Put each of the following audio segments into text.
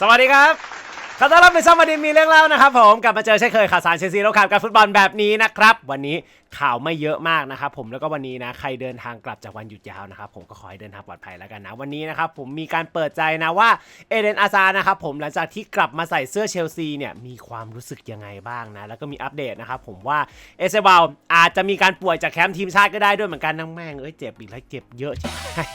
สวัสดีครับขอต้อนรับไปช่องมาดิมีเรื่องเล่านะครับผมกลับมาเจอเช่นเคยข่าวสารเชลซีแล้วข่าวการฟุตบอลแบบนี้นะครับ วันนี้ข่าวไม่เยอะมากนะครับผมแล้วก็วันนี้นะใครเดินทางกลับจากวันหยุดยาวนะครับผมก็ขอให้เดินทางปลอดภัยแล้วกันนะ วันนี้นะครับผมมีการเปิดใจนะว่าเอเดนอาซานะครับผมหลังจากที่กลับมาใส่เสื้อเชลซีเนี่ยมีความรู้สึกยังไงบ้างนะ แล้วก็มีอัปเดตนะครับผมว่าเอเซบาลอาจจะมีการป่วยจากแคมป์ทีมชาติก็ได้ด้วยเหมือนกันนั่งแม่งเอ้ยเจ็บอีกแล้วเจ็บเยอะชิบหาย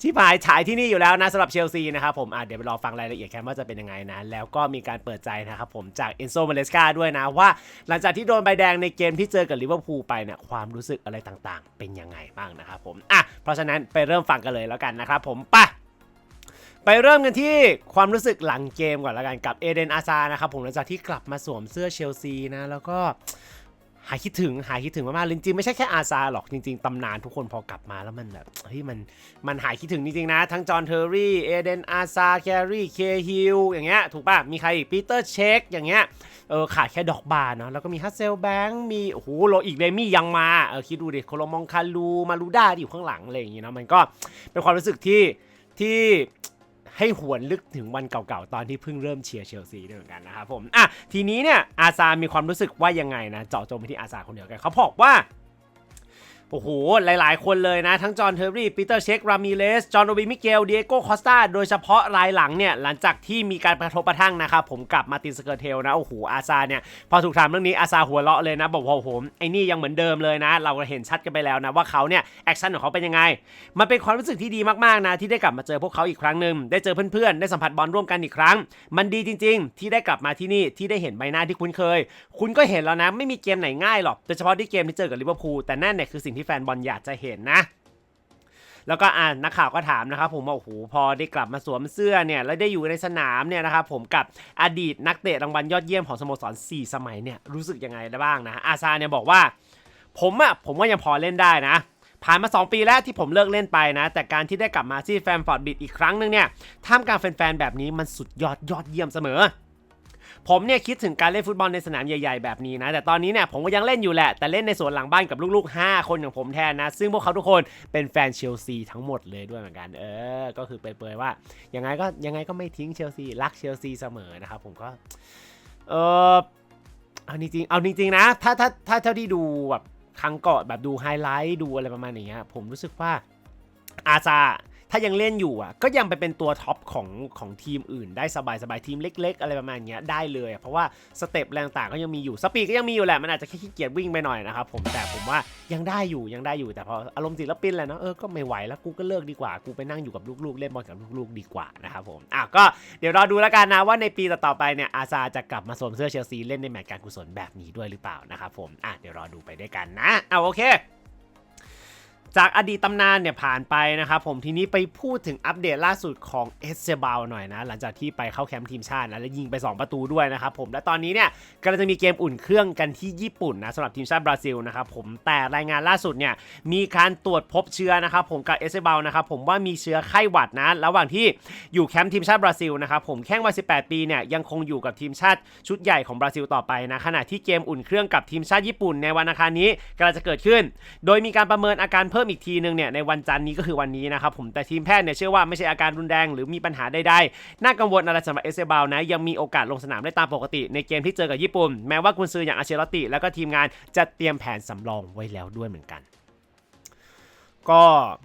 ชิบหายฉายที่นี่อยู่แล้วนะสำหรับเชลซีนะครับผมอะเดี๋ยวไปรอฟังรายละเอียดแคมป์ว่าจะเป็นยังไงนะแล้วก็มีการเปิดใจนะครับผมจากเอนโซมาเลสกาด้วยนะว่า หลังจากที่โดนใบแดงในเกมที่เจอกับลิเวอร์พูลไปเนี่ยความรู้สึกอะไรต่างๆ เป็นยังไงบ้างนะครับผมอะเพราะฉะนั้นไปเริ่มฟังกันเลยแล้วกันนะครับผมไปไปเริ่มกันที่ความรู้สึกหลังเกมก่อนแล้วกันกับเอเดนอาซานะครับผมหลังจากที่กลับมาสวมเสื้อเชลซีนะแล้วก็ หายคิดถึงหายคิดถึงมากๆจริงๆไม่ใช่แค่อาซาหรอกจริง ๆตำนานทุกคนพอกลับมาแล้วมันแบบเฮ้ยมันมันหายคิดถึงจริงๆนะ ทั้งจอห์นเทอร์รี่เอเดนอาซาแครีเคฮิลอย่างเงี้ยถูกป่ะ มีใครอีกปีเตอร์เชคอย่างเงี้ยเออขาดแค่ดอกบาร์เนาะแล้วก็มีฮัสเซลแบงค์มีโอ้โหโลอีกเดมี่ยังมาเออคิดดูดิโคโลมองคาลูมาลูด้าที่อยู่ข้างหลังอะไรอย่างเงี้เนาะมันก็เป็นความรู้สึกที่ที่ ให้หวนลึกถึงวันเก่าๆ ตอนที่เพิ่งเริ่มเชียร์เชลซีด้วยเหมือนกันนะครับผมอะทีนี้เนี่ยอาซามีความรู้สึกว่ายังไงนะเจาะจงไปที่อาซาคนเดียวกันเขาบอกว่า โอ้โห หลาย ๆ คนเลยนะ ทั้งจอห์นเทอร์รี่ปีเตอร์เชครามิเลส จอห์นโอบิมิเกลเดียโก้คอสตาโดยเฉพาะรายหลังเนี่ย หลังจากที่มีการประทบกระทั่งนะครับ ผมกับมาตินสเกอร์เทลนะ โอ้โห อาซาเนี่ย พอถูกถามเรื่องนี้อาซาหัวเราะเลยนะ บอกว่าโอ้โหไอ้นี่ยังเหมือนเดิมเลยนะ เราเห็นชัดกันไปแล้วนะว่าเขาเนี่ยแอคชั่นของเขาเป็นยังไง มันเป็นความรู้สึกที่ดีมาก ๆ นะที่ได้กลับมาเจอพวกเขาอีกครั้งหนึ่งได้เจอเพื่อน ๆ ได้สัมผัสบอลร่วมกันอีกครั้ง มันดีจริง ๆ ที่ได้กลับมาที่นี่ที่ได้เห็นใบหน้าที่คุ้นเคย คุณก็เห็นแล้วนะไม่มีเกมไหนง่ายหรอกโดยเฉพาะที่เกมที่เจอกับลิเวอร์พูลแต่นั่นเนี่ยคือสิ่งที่แฟนบอลอยากจะเห็นนะ แล้วก็อ่านนักข่าวก็ถามนะครับผมว่าโอ้โหพอได้กลับมาสวมเสื้อเนี่ยแล้วได้อยู่ในสนามเนี่ยนะครับผมกับอดีตนักเตะรางวัลยอดเยี่ยมของสโมสร 4 สมัยเนี่ยรู้สึกยังไงได้บ้างนะอาซาเนี่ยบอกว่า ผมอะผมว่ายังพอเล่นได้นะผ่านมา 2 ปีแล้วที่ผมเลิกเล่นไปนะ แต่การที่ได้กลับมาที่แฟนฟอร์ดบิดอีกครั้งหนึ่งเนี่ยท่ามกลางแฟนๆแบบนี้มันสุดยอดยอดเยี่ยมเสมอ ผมเนี่ยคิดถึงการเล่นฟุตบอลในสนามใหญ่ ๆ แบบนี้นะ แต่ตอนนี้เนี่ยผมก็ยังเล่นอยู่แหละ แต่เล่นในสวนหลังบ้านกับลูกๆ 5 คนของผมแทนนะ ซึ่งพวกเขาทุกคนเป็นแฟนเชลซีทั้งหมดเลยด้วยเหมือนกัน เออ ก็คือเปรยๆว่า ยังไงก็ยังไงก็ไม่ทิ้งเชลซี รักเชลซีเสมอนะครับผมก็ เออเอาจริงๆเอาจริงๆนะ ถ้าถ้าถ้าเท่าที่ดูแบบครั้งก่อนแบบดูไฮไลท์ดูอะไรประมาณอย่างเงี้ย ผมรู้สึกว่าอาซา ถ้ายังเล่นอยู่อะก็ยังไปเป็นตัวท็อปของของทีมอื่นได้สบายสบายทีมเล็ก ๆ อะไรประมาณเนี้ยได้เลย เพราะว่าสเต็ปแรงต่างก็ยังมีอยู่สปีดก็ยังมีอยู่แหละมันอาจจะแค่ขี้เกียจวิ่งไปหน่อยนะครับผมแต่ผมว่ายังได้อยู่ยังได้อยู่แต่พออารมณ์ศิลปินแหละเนาะเออก็ไม่ไหวแล้วกูก็เลิกดีกว่ากูไปนั่งอยู่กับลูกๆ เล่นบอลกับลูกๆ ดีกว่านะครับผมอะก็เดี๋ยวรอดูแล้วกันนะว่าในปีต่อๆไปเนี่ยอาซาจะกลับมาสวมเสื้อเชลซีเล่นในแมตช์การกุศลแบบนี้ด้วยหรือเปล่านะครับผมอะเดี๋ยวรอดูไปด้วยกันนะเอาโอเค จากอดีตตำนานเนี่ยผ่านไปนะครับผมทีนี้ไปพูดถึงอัปเดตล่าสุดของเอสเซบาลหน่อยนะ หลังจากที่ไปเข้าแคมป์ทีมชาตินะและยิงไป 2 ประตูด้วยนะครับผมและตอนนี้เนี่ยกำลังจะมีเกมอุ่นเครื่องกันที่ญี่ปุ่นนะสำหรับทีมชาติบราซิลนะครับผมแต่รายงานล่าสุดเนี่ยมีการตรวจพบเชื้อนะครับผมกับเอสเซบาลนะครับผมว่ามีเชื้อไข้หวัดนะระหว่างที่อยู่แคมป์ทีมชาติบราซิลนะครับผมแข้งวัย18 ปีเนี่ยยังคงอยู่กับทีมชาติชุดใหญ่ของบราซิลต่อไปนะขณะที่เกมอุ่นเครื่องกับทีมชาติญี่ปุ่นในวันอังคารนี้กำลังจะเกิดขึ้น โดยมีการประเมินอาการเพิ่มอีกทีนึงเนี่ยในวันจันทร์นี้ก็คือวันนี้นะครับผมแต่ทีมแพทย์เนี่ยเชื่อว่าไม่ใช่อาการรุนแรงหรือมีปัญหาใดๆน่ากังวลอะไรสำหรับเอเซบาลนะยังมีโอกาสลงสนามได้ตามปกติ ในเกมที่เจอกับญี่ปุ่น แม้ว่ากุนซืออย่างอาเชลติ แล้วก็ทีมงานจะเตรียมแผนสำรองไว้แล้วด้วยเหมือนกันก็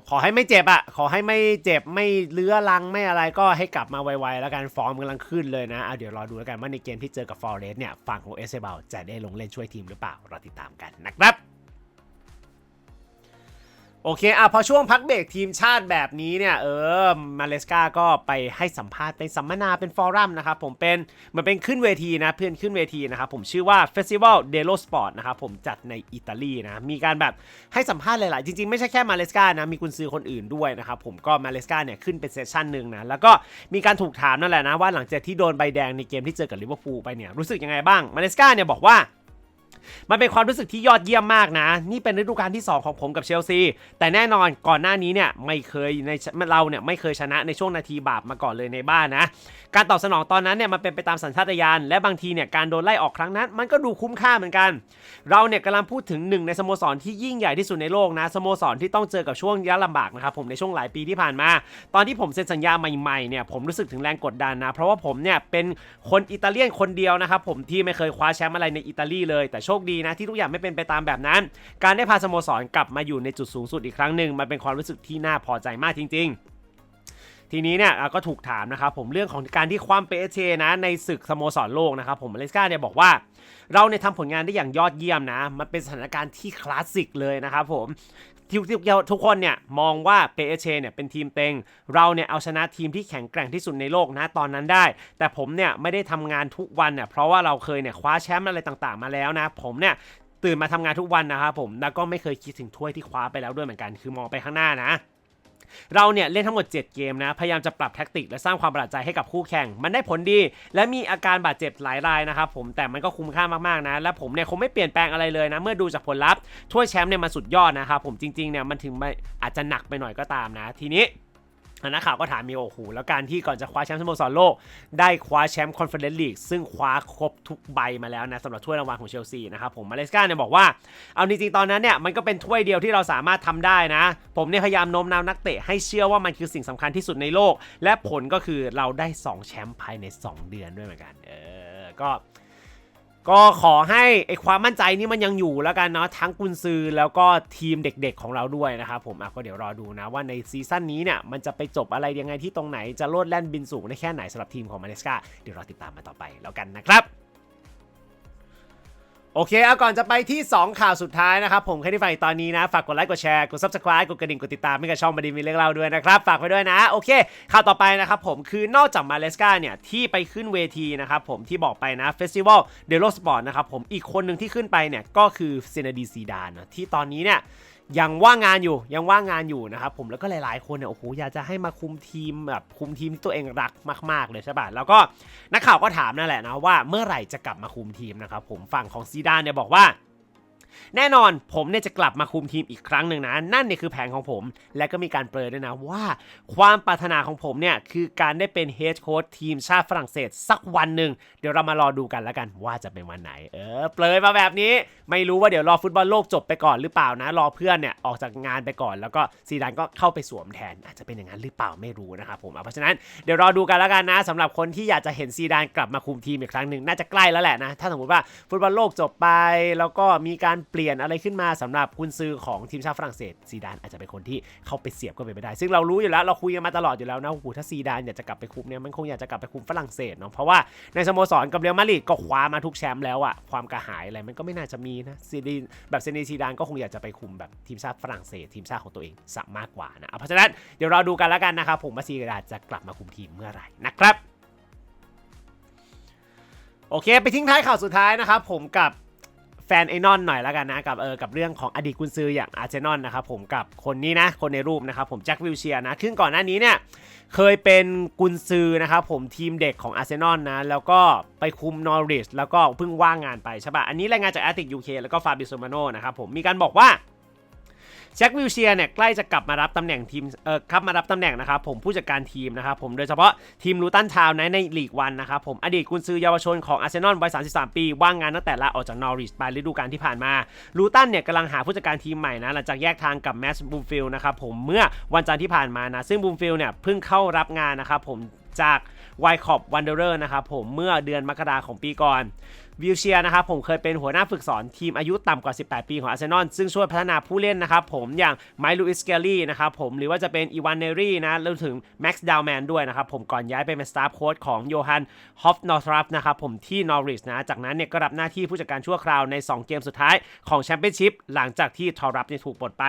ขอให้ไม่เจ็บอะขอให้ไม่เจ็บไม่เลื้อรังไม่อะไรก็ให้กลับมาไวๆแล้วกันฟอร์มกำลังขึ้นเลยนะเอาเดี๋ยวรอดูแล้วกันว่าในเกมที่เจอกับฟอร์เรสเนี่ยฝั่งของเอเซบาลจะได้ลงเล่นช่วยทีมหรือเปล่า รอติดตามกันนะครับ โอเคอะพอช่วงพักเบรกทีมชาติแบบนี้เนี่ย เออ มาเลสกาก็ไปให้สัมภาษณ์เป็นสัมมนาเป็นฟอรัมนะครับผมเป็นเหมือนเป็นขึ้นเวทีนะ เพื่อนขึ้นเวทีนะครับผมชื่อว่า Festival d e l o Sport นะครับผมจัดในอิตาลีนะ มีการแบบให้สัมภาษณ์หลาย ๆ จริง ๆ ไม่ใช่แค่มาเลสกานะ มีกุนซือคนอื่นด้วยนะครับผมก็มาเลสกาเนี่ยขึ้นเป็นเซสชั่นหนึ่งนะ แล้วก็มีการถูกถามนั่นแหละนะว่าหลังจากที่โดนใบแดงในเกมที่เจอกับลิเวอร์พูลไปเนี่ยรู้สึกยังไงบ้างมาเลสกาเนี่ยบอกว่า มันเป็นความรู้สึกที่ยอดเยี่ยมมากนะ นี่เป็นฤดูกาลที่ 2 ของผมกับเชลซี แต่แน่นอนก่อนหน้านี้เนี่ยไม่เคยในเราเนี่ยไม่เคยชนะในช่วงนาทีบาปมาก่อนเลยในบ้านนะ การตอบสนองตอนนั้นเนี่ยมันเป็นไปตามสัญชาตญาณและบางทีเนี่ยการโดนไล่ออกครั้งนั้น มันก็ดูคุ้มค่าเหมือนกัน เราเนี่ยกำลังพูดถึงหนึ่งในสโมสรที่ยิ่งใหญ่ที่สุดในโลกนะสโมสรที่ต้องเจอกับช่วงยากลำบากนะครับผมในช่วงหลายปีที่ผ่านมา ตอนที่ผมเซ็นสัญญาใหม่ๆเนี่ยผมรู้สึกถึงแรงกดดันนะเพราะว่าผมเนี่ยเป็นคนอิตาเลียนคนเดียวนะครับผมที่ไม่เคยคว้าแชมป์อะไรในอิตาลีเลยแต่โชคดีนะที่ทุกอย่างไม่เป็นไปตามแบบนั้น การได้พาสโมสรกลับมาอยู่ในจุดสูงสุดอีกครั้งหนึ่งมันเป็นความรู้สึกที่น่าพอใจมากจริง ๆ ทีนี้เนี่ยก็ถูกถามนะครับผมเรื่องของการที่คว้าเปเชนะในศึกสโมสรโลกนะครับผมอเลสกาเนี่ยบอกว่า เราเนี่ยทำผลงานได้อย่างยอดเยี่ยมนะ มันเป็นสถานการณ์ที่คลาสสิกเลยนะครับผมที่ที่ทุกคนเนี่ยมองว่าเปเชเนี่ยเป็นทีมเต็ง เราเนี่ยเอาชนะทีมที่แข็งแกร่งที่สุดในโลกนะตอนนั้นได้ แต่ผมเนี่ยไม่ได้ทำงานทุกวันเนี่ยเพราะว่าเราเคยเนี่ยคว้าแชมป์อะไรต่างๆ มาแล้วนะ ผมเนี่ยตื่นมาทำงานทุกวันนะครับผมแล้วก็ไม่เคยคิดถึงถ้วยที่คว้าไปแล้วด้วยเหมือนกัน คือมองไปข้างหน้านะ เราเนี่ยเล่นทั้งหมด 7 เกมนะ พยายามจะปรับแท็กติกและสร้างความประหลาดใจให้กับคู่แข่ง มันได้ผลดี และมีอาการบาดเจ็บหลายรายนะครับผม แต่มันก็คุ้มค่ามากๆนะ และผมเนี่ยคงไม่เปลี่ยนแปลงอะไรเลยนะ เมื่อดูจากผลลัพธ์ถ้วยแชมป์เนี่ยมันสุดยอดนะครับผมจริงๆเนี่ยมันถึงไม่อาจจะหนักไปหน่อยก็ตามนะทีนี้ นักข่าวก็ถามมีโอ้โหแล้วการที่ก่อนจะคว้าแชมป์สโมสรโลก ได้คว้าแชมป์คอนเฟอเรนซ์ลีกซึ่งคว้าครบทุกใบมาแล้วนะสำหรับถ้วยรางวัลของเชลซีนะครับผมมาเลสกาเนี่ยบอกว่า เอาจริงๆตอนนั้นเนี่ยมันก็เป็นถ้วยเดียวที่เราสามารถทำได้นะ ผมเนี่ยพยายามโน้มน้าวนักเตะให้เชื่อว่ามันคือสิ่งสำคัญที่สุดในโลก และผลก็คือเราได้ 2 แชมป์ภายใน 2 เดือนด้วยเหมือนกัน เออก็ ก็ขอให้ไอความมั่นใจนี่มันยังอยู่แล้วกันเนาะทั้งกุนซือแล้วก็ทีมเด็กๆของเราด้วยนะครับผมอะก็เดี๋ยวรอดูนะว่าในซีซั่นนี้เนี่ยมันจะไปจบอะไรยังไงที่ตรงไหนจะโลดแล่นบินสูงได้แค่ไหนสำหรับทีมของมาเลสกาเดี๋ยวรอติดตามมาต่อไปแล้วกันนะครับ โอเคเอาก่อนจะไปที่ 2 ข่าวสุดท้ายนะครับ ผมใครที่ฟังตอนนี้นะ ฝากกดไลค์กดแชร์กด subscribe กดกระดิ่งกดติดตามไม่กับช่องบดีมีเรื่องเล่าด้วยนะครับ ฝากไว้ด้วยนะ โอเค ข่าวต่อไปนะครับผมคือนอกจากมาเลสกาเนี่ย ที่ไปขึ้นเวทีนะครับผมที่บอกไปนะเฟสติวัลเดลโลสปอร์ตนะครับผมอีกคนหนึ่งที่ขึ้นไปเนี่ยก็คือเซนาดีซีดานนะที่ตอนนี้เนี่ย ยังว่างงานอยู่ยังว่างงานอยู่นะครับผมแล้วก็หลายๆ คนเนี่ยโอ้โหอยากจะให้มาคุมทีมแบบคุมทีมที่ตัวเองรักมากๆเลยใช่ป่ะแล้วก็นักข่าวก็ถามนั่นแหละนะว่าเมื่อไหร่จะกลับมาคุมทีมนะครับผมฝั่งของซีดานเนี่ยบอกว่า แน่นอนผมเนี่ยจะกลับมาคุมทีมอีกครั้งหนึ่งนะ นั่นเนี่ยคือแผนของผม และก็มีการเปรยด้วยนะว่า ความปรารถนาของผมเนี่ยคือการได้เป็นเฮดโค้ชทีมชาติฝรั่งเศสสักวันหนึ่งเดี๋ยวเรามารอดูกันแล้วกันว่าจะเป็นวันไหน เออเปรยมาแบบนี้ ไม่รู้ว่าเดี๋ยวรอฟุตบอลโลกจบไปก่อนหรือเปล่านะ รอเพื่อนเนี่ยออกจากงานไปก่อน แล้วก็ซีดานก็เข้าไปสวมแทน อาจจะเป็นอย่างนั้นหรือเปล่าไม่รู้นะครับผมเพราะฉะนั้นเดี๋ยวรอดูกันแล้วกันนะสำหรับคนที่อยากจะเห็นซีดานกลับมาคุมทีมอีกครั้งหนึ่งน่าจะใกล้แล้วแหละนะถ้าสมมติว่าฟุตบอลโลกจบไปแล้วก็มีการเปลี่ยนอะไรขึ้นมาสำหรับกุนซือของทีมชาติฝรั่งเศสซีดานอาจจะเป็นคนที่เข้าไปเสียบก็เป็นไปได้ ซึ่งเรารู้อยู่แล้วเราคุยกันมาตลอดอยู่แล้วนะโอ้โหถ้าซีดานอยากจะกลับไปคุมเนี่ยมันคงอยากจะกลับไปคุมฝรั่งเศสเนาะเพราะว่าในสโมสรกับเรอัลมาดริดก็คว้ามาทุกแชมป์แล้วอะความกระหายอะไรมันก็ไม่น่าจะมีนะซีดีแบบเซนีซีดานก็คงอยากจะไปคุมแบบทีมชาติฝรั่งเศสทีมชาติของตัวเองสะมากกว่านะเอาเพราะฉะนั้นเดี๋ยวเราดูกันแล้วกันนะครับผมว่าซีดานจะกลับมาคุมทีมเมื่อไหร่นะครับโอเค ไปทิ้งท้ายข่าวสุดท้ายนะครับผมกับ แฟนไอนอนหน่อยแล้วกันนะกับเออกับเรื่องของอดีตกุนซืออย่างอาร์เจนอนนะครับผมกับคนนี้นะคนในรูปนะครับผมแจ็ควิลเชียนะขึ้นก่อนหน้านี้เนี่ยเคยเป็นกุนซือนะครับผมทีมเด็กของอาร์เซนอลนะแล้วก็ไปคุมนอริสแล้วก็เพิ่งว่างงานไปใช่ปะอันนี้รายงานจากแอตติกยูเคแล้วก็ฟาบิโซมาโนนะครับผมมีการบอกว่า แจ็ควิลเชียร์เนี่ยใกล้จะกลับมารับตำแหน่งทีมเอ่อครับมารับตำแหน่งนะครับผมผู้จัดการทีมนะครับผมโดยเฉพาะทีมลูตันทาวน์ในในลีกวันนะครับผมอดีตกุนซือเยาวชนของอาร์เซนอลวัย 33 ปี ว่างงานตั้งแต่ลาออกจากนอริสไปฤดูกาลที่ผ่านมาลูตันเนี่ยกำลังหาผู้จัดการทีมใหม่นะหลังจากแยกทางกับแมสบูมฟิลนะครับผมเมื่อวันจันทร์ที่ผ่านมานะซึ่งบูมฟิลเนี่ยเพิ่งเข้ารับงานนะครับผมจากไวคอปวันเดอร์นะครับผมเมื่อเดือนมกราของปีก่อน วิลเชียร์นะครับผมเคยเป็นหัวหน้าฝึกสอนทีมอายุต่ำกว่า 18 ปีของอาร์เซนอลซึ่งช่วยพัฒนาผู้เล่นนะครับผมอย่างไมลูอิสเกลลี่นะครับผมหรือว่าจะเป็นอีวานเนรี่นะรวมถึงแม็กซ์ดาวแมนด้วยนะครับผมก่อนย้ายไปเป็นสตาฟโค้ชของโยฮันฮอฟนอร์ทรัฟนะครับผมที่นอริสนะจากนั้นเนี่ยก็รับหน้าที่ผู้จัดการชั่วคราวใน 2 เกมสุดท้ายของแชมเปี้ยนชิพหลังจากที่ทอรับเนี่ยถูกปลดไป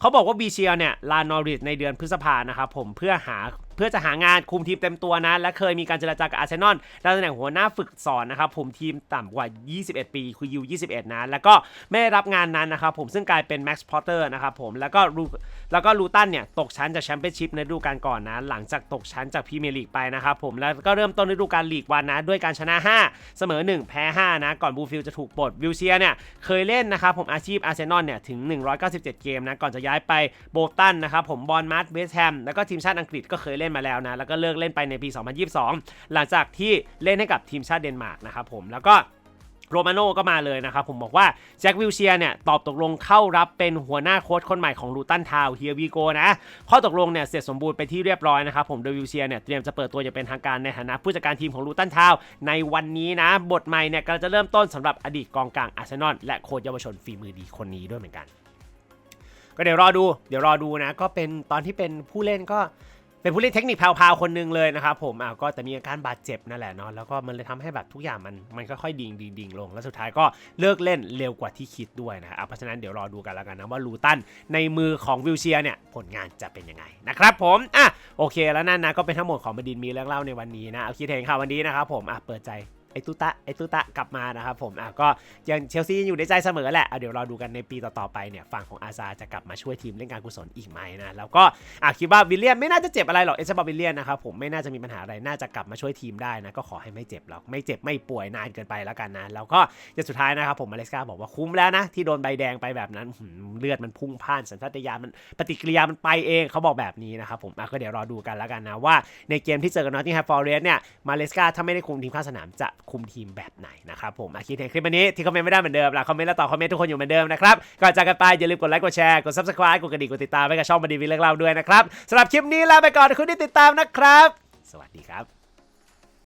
เขาบอกว่าบีเชียเนี่ยลานอริสในเดือนพฤษภานะครับผมเพื่อหา เพื่อจะหางานคุมทีมเต็มตัวนะ และเคยมีการเจรจากับอาร์เซนอลในตำแหน่งหัวหน้าฝึกสอนนะครับผมทีมต่ำกว่า 21 ปีคือยู21 นะ แล้วก็ไม่ได้รับงานนั้นนะครับผมซึ่งกลายเป็นแม็กซ์พอร์เตอร์นะครับผมแล้วก็รูแล้วก็ลูตันเนี่ยตกชั้นจากแชมเปี้ยนชิพในฤดูกาลก่อนนะ หลังจากตกชั้นจากพรีเมียร์ลีกไปนะครับผมแล้วก็เริ่มต้นฤดูกาลลีกวันนะ ด้วยการชนะ 5 เสมอ 1 แพ้ 5 นะ ก่อนบูฟิลจะถูกปลดวิลเชียเนี่ยเคยเล่นนะครับผมอาชีพอาร์เซนอลเนี่ยถึง 197 เกมนะก่อนจะย้ายไปโบตันนะครับผมบอลมาร์ทเวสแฮมแล้วก็ทีมชาติอังกฤษก็เคยเล่นมาแล้วนะ แล้วก็เลิกเล่นไปในปี 2022 หลังจากที่เล่นให้กับทีมชาติเดนมาร์กนะครับผมแล้วก็โรมาโน่ก็มาเลยนะครับผมบอกว่าแจ็ควิลเชียเนี่ยตอบตกลงเข้ารับเป็นหัวหน้าโค้ชคนใหม่ของลูตันทาวเฮียวีโกนะข้อตกลงเนี่ยเสร็จสมบูรณ์ไปที่เรียบร้อยนะครับผมโดยวิลเชียเนี่ยเตรียมจะเปิดตัวอย่างเป็นทางการในฐานะผู้จัดการทีมของลูตันทาวในวันนี้นะ บทใหม่เนี่ยกำลังจะเริ่มต้นสำหรับอดีตกองกลางอาร์เซนอลและโค้ชเยาวชนฝีมือดีคนนี้ด้วยเหมือนกัน ก็เดี๋ยวรอดู เดี๋ยวรอดูนะก็เป็นตอนที่เป็นผู้เล่นก็ เป็นผู้เล่นเทคนิคแพาวๆคนหนึ่งเลยนะครับผมอ่าก็แต่มีอาการบาดเจ็บนั่นแหละเนาะแล้วก็มันเลยทำให้แบบทุกอย่างมันมันค่อยๆดิ่งดิ่งดิ่งลง แล้วสุดท้ายก็เลิกเล่นเร็วกว่าที่คิดด้วยนะอะเพราะฉะนั้นเดี๋ยวรอดูกันแล้วกันนะว่าลูตันในมือของวิลเชียเนี่ยผลงานจะเป็นยังไงนะครับผมอะโอเคแล้วนั่นนะก็เป็นทั้งหมดของบดินมีเรื่องเล่าในวันนี้นะเอาคิดเห็นข่าววันนี้นะครับผมอะเปิดใจ ไอตุตะไอตุตะกลับมานะครับผมอะก็ยังเชลซียังอยู่ในใจเสมอแหละอะเดี๋ยวรอดูกันในปีต่อๆไปเนี่ยฝั่งของอาซาจะกลับมาช่วยทีมเล่นการกุศลอีกไหมนะแล้วก็อะคิดว่าวิลเลียนไม่น่าจะเจ็บอะไรหรอกเอซาบาวิลเลียนนะครับผมไม่น่าจะมีปัญหาอะไรน่าจะกลับมาช่วยทีมได้นะก็ขอให้ไม่เจ็บหรอกไม่เจ็บไม่ป่วยนานเกินไปแล้วกันนะแล้วก็อย่างสุดท้ายนะครับผมมาเลสกาบอกว่าคุ้มแล้วนะที่โดนใบแดงไปแบบนั้นเลือดมันพุ่งพ่านสัญชาตญาณมันปฏิกิริยามันไปเองเขาบอกแบบนี้นะครับผมอะก็เดี๋ยวรอดูกันแล้วกันนะว่าในเกมที่เจอกับนอตติงแฮมฟอร์เรสเนี่ยมาเลสกาถ้าไม่ได้คุมทีมข้างสนามจะคุมทีมแบบไหนนะครับผมอาคิดเห็นคลิปวันนี้ที่คอมเมนต์ไม่ได้เหมือนเดิมละคอมเมนต์แล้วตอบคอมเมนต์ทุกคนอยู่เหมือนเดิมนะครับก่อนจากกันไปอย่าลืมกดไลค์กดแชร์กด subscribe กดกระดิ่งกดติดตามไว้กับช่องบันดีวีเรื่องเล่าด้วยนะครับสำหรับคลิปนี้ลาไปก่อนขอบคุณที่ติดตามนะครับ สวัสดีครับ